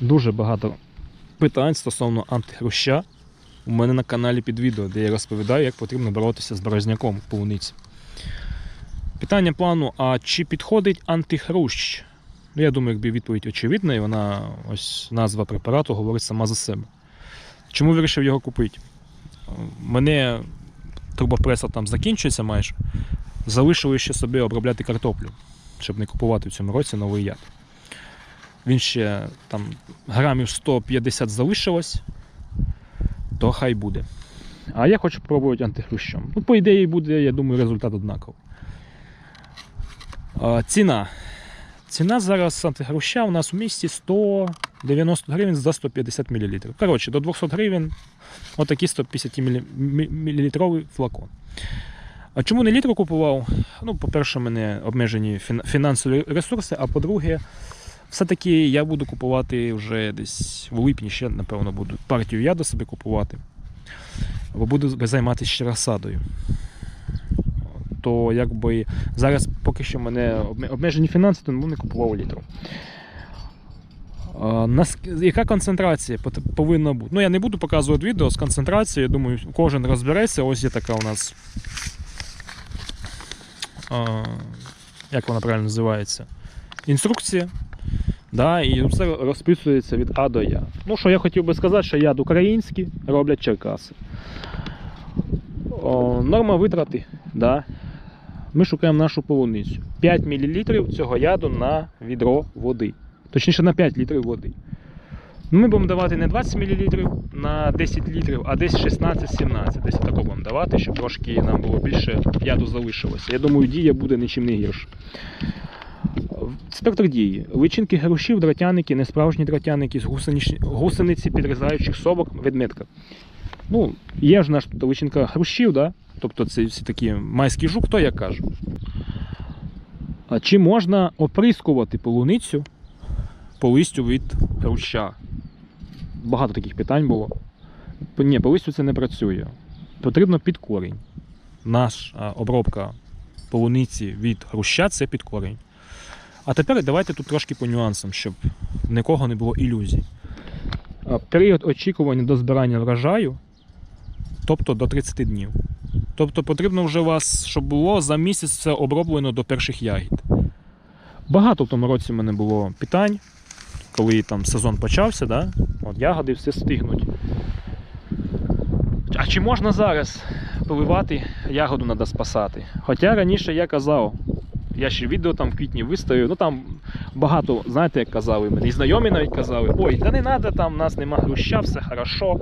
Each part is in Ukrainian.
дуже багато питань стосовно антихруща у мене на каналі під відео, де я розповідаю, як потрібно боротися з борозняком в полуниці. Питання плану: а чи підходить антихрущ? Ну, я думаю, якби відповідь очевидна, і вона ось назва препарату говорить сама за себе. Чому вирішив його купити? Мене турбопреса там закінчується майже. Залишили ще собі обробляти картоплю, щоб не купувати в цьому році новий яд. Він ще там грамів 150 залишилось, то хай буде. А я хочу спробувати антихрущом. Ну, по ідеї буде, я думаю, результат однаковий. Ціна. Ціна зараз антигруща у нас у місті 190 гривень за 150 мл. Коротше, до 200 гривень отакий 150 мл флакон. А чому не літру купував? Ну, по-перше, в мене обмежені фінансові ресурси, а по-друге, все-таки я буду купувати вже десь в липні ще, напевно, буду партію яду собі купувати. Бо буду займатися ще розсадою. То якби зараз поки що мене обмежені фінанси, тому не купував літру. Яка концентрація повинна бути? Ну, я не буду показувати відео з концентрацією, я думаю, кожен розбереться. Ось є така у нас. Як вона правильно називається? Інструкція. Да, і все розписується від А до Я. Ну, що я хотів би сказати, що яд український роблять Черкаси. О, норма витрати. Да. Ми шукаємо нашу полуницю. 5 мл цього яду на відро води. Точніше на 5 літрів води. Ну, Ми будемо давати не 20 мл на 10 літрів, а десь 16-17. Десь тако будемо давати, щоб трошки нам було більше яду залишилося. Я думаю, дія буде нічим не гірше. Спектр дії. Личинки грушів, дротяники, несправжні дротяники, гусениці, гусениці підрізаючих собак, ведметка. Ну, є ж наш личинка грушів, да? тобто це всі такі майський жук, то я кажу. А чи можна оприскувати полуницю по листю від груща? Багато таких питань було. Ні, по листю це не працює. Потрібно під корінь. Наша обробка полуниці від груща це під корінь. А тепер давайте тут трошки по нюансам, щоб нікого не було ілюзій. Період очікування до збирання врожаю, тобто до 30 днів. Тобто потрібно вже у вас, щоб було за місяць це оброблено до перших ягід. Багато в тому році в мене було питань, коли там сезон почався, да? От ягоди все стигнуть. А чи можна зараз поливати, ягоду треба спасати? Хоча раніше я казав, я ще відео там в квітні виставив, ну там багато, знаєте, як казали мені, і знайомі навіть казали, ой, та не треба, там у нас нема груща, все хорошо.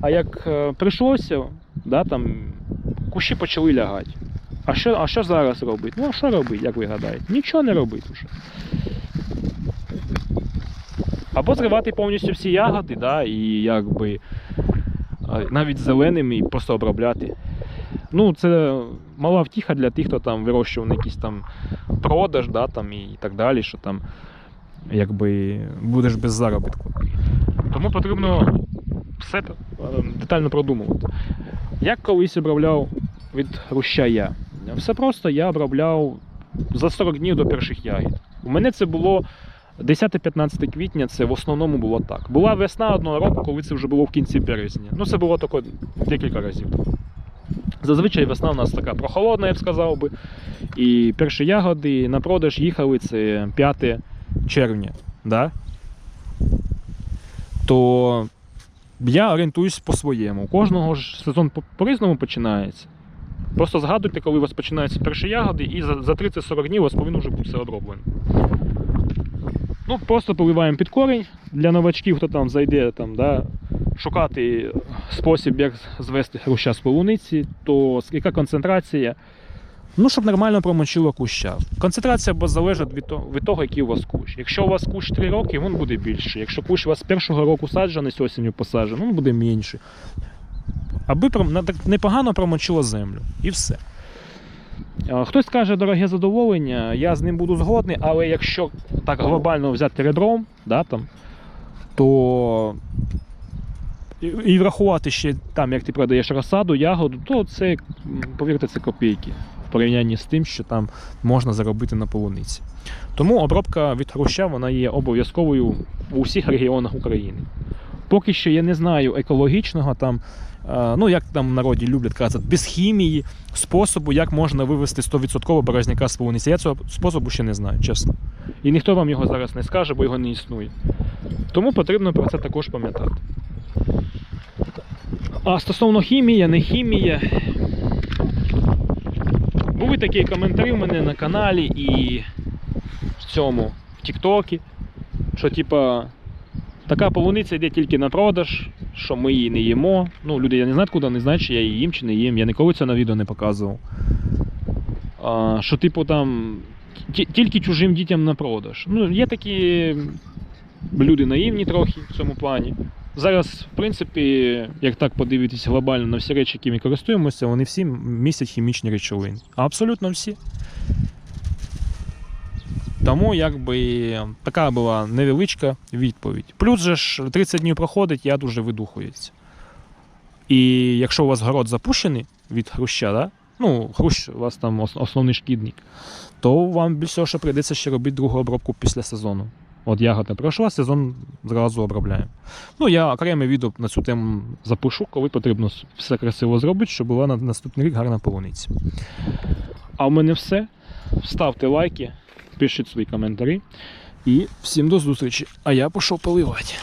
А як е, прийшлося, да, там кущі почали лягати. А що, а що зараз робити? Ну, а що робити, як ви гадаєте? Нічого не робити вже. Або зривати повністю всі ягоди, да, і якби е, навіть зеленими і просто обробляти. Ну, це мала втіха для тих, хто там вирощував на якийсь там продаж, да, там, і так далі, що там якби будеш без заробітку. Тому потрібно все е, детально продумувати. Як колись обробляв від руща я? Все просто я обробляв за 40 днів до перших ягід. У мене це було 10-15 квітня, це в основному було так. Була весна одного року, коли це вже було в кінці березня. Ну, це було таке декілька разів. Зазвичай весна у нас така прохолодна, я б сказав би. І перші ягоди на продаж їхали це 5 червня. Да? То я орієнтуюсь по-своєму. Кожного ж сезон по- по-різному починається. Просто згадуйте, коли у вас починаються перші ягоди, і за 30-40 днів у вас повинно вже бути все оброблено. Ну, просто поливаємо під корінь. Для новачків, хто там зайде там, да, шукати спосіб, як звести хруща з полуниці, то яка концентрація? Ну, щоб нормально промочило куща. Концентрація залежить від того, від того, який у вас кущ. Якщо у вас кущ 3 роки, він буде більший. Якщо кущ у вас з першого року саджений, з осінню посаджений, він буде менший. Аби непогано промочило землю. І все. А, Хтось каже, дороге задоволення, я з ним буду згодний, але якщо так глобально взяти редром, да, там, то і, врахувати ще там, як ти продаєш розсаду, ягоду, то це, повірте, це копійки в порівнянні з тим, що там можна заробити на полуниці. Тому обробка від хруща вона є обов'язковою у всіх регіонах України. Поки що я не знаю екологічного там, е, ну як там в народі люблять казати, без хімії способу, як можна вивести 100% березняка з полуниці. Я цього способу ще не знаю, чесно. І ніхто вам його зараз не скаже, бо його не існує. Тому потрібно про це також пам'ятати. А стосовно хімія, не хімія. Були такі коментарі в мене на каналі і в цьому, в Тіктокі, що типа така полуниця йде тільки на продаж, що ми її не їмо. Ну, люди я не знаю, куди не знають, чи я її їм чи не їм. Я ніколи це на відео не показував. А, що, типу, там тільки чужим дітям на продаж. Ну, є такі люди наївні трохи в цьому плані. Зараз, в принципі, як так подивитися глобально на всі речі, якими користуємося, вони всі містять хімічні речовини. Абсолютно всі. Тому якби така була невеличка відповідь. Плюс же ж 30 днів проходить, яд уже видухується. І якщо у вас город запущений від хруща, да? ну, хрущ у вас там основний шкідник, то вам більше що прийдеться ще робити другу обробку після сезону. От ягода пройшла, сезон зразу обробляємо. Ну, я окреме відео на цю тему запишу, коли потрібно все красиво зробити, щоб була на наступний рік гарна полуниця. А в мене все. Ставте лайки, пишіть свої коментарі. І всім до зустрічі. А я пішов поливати.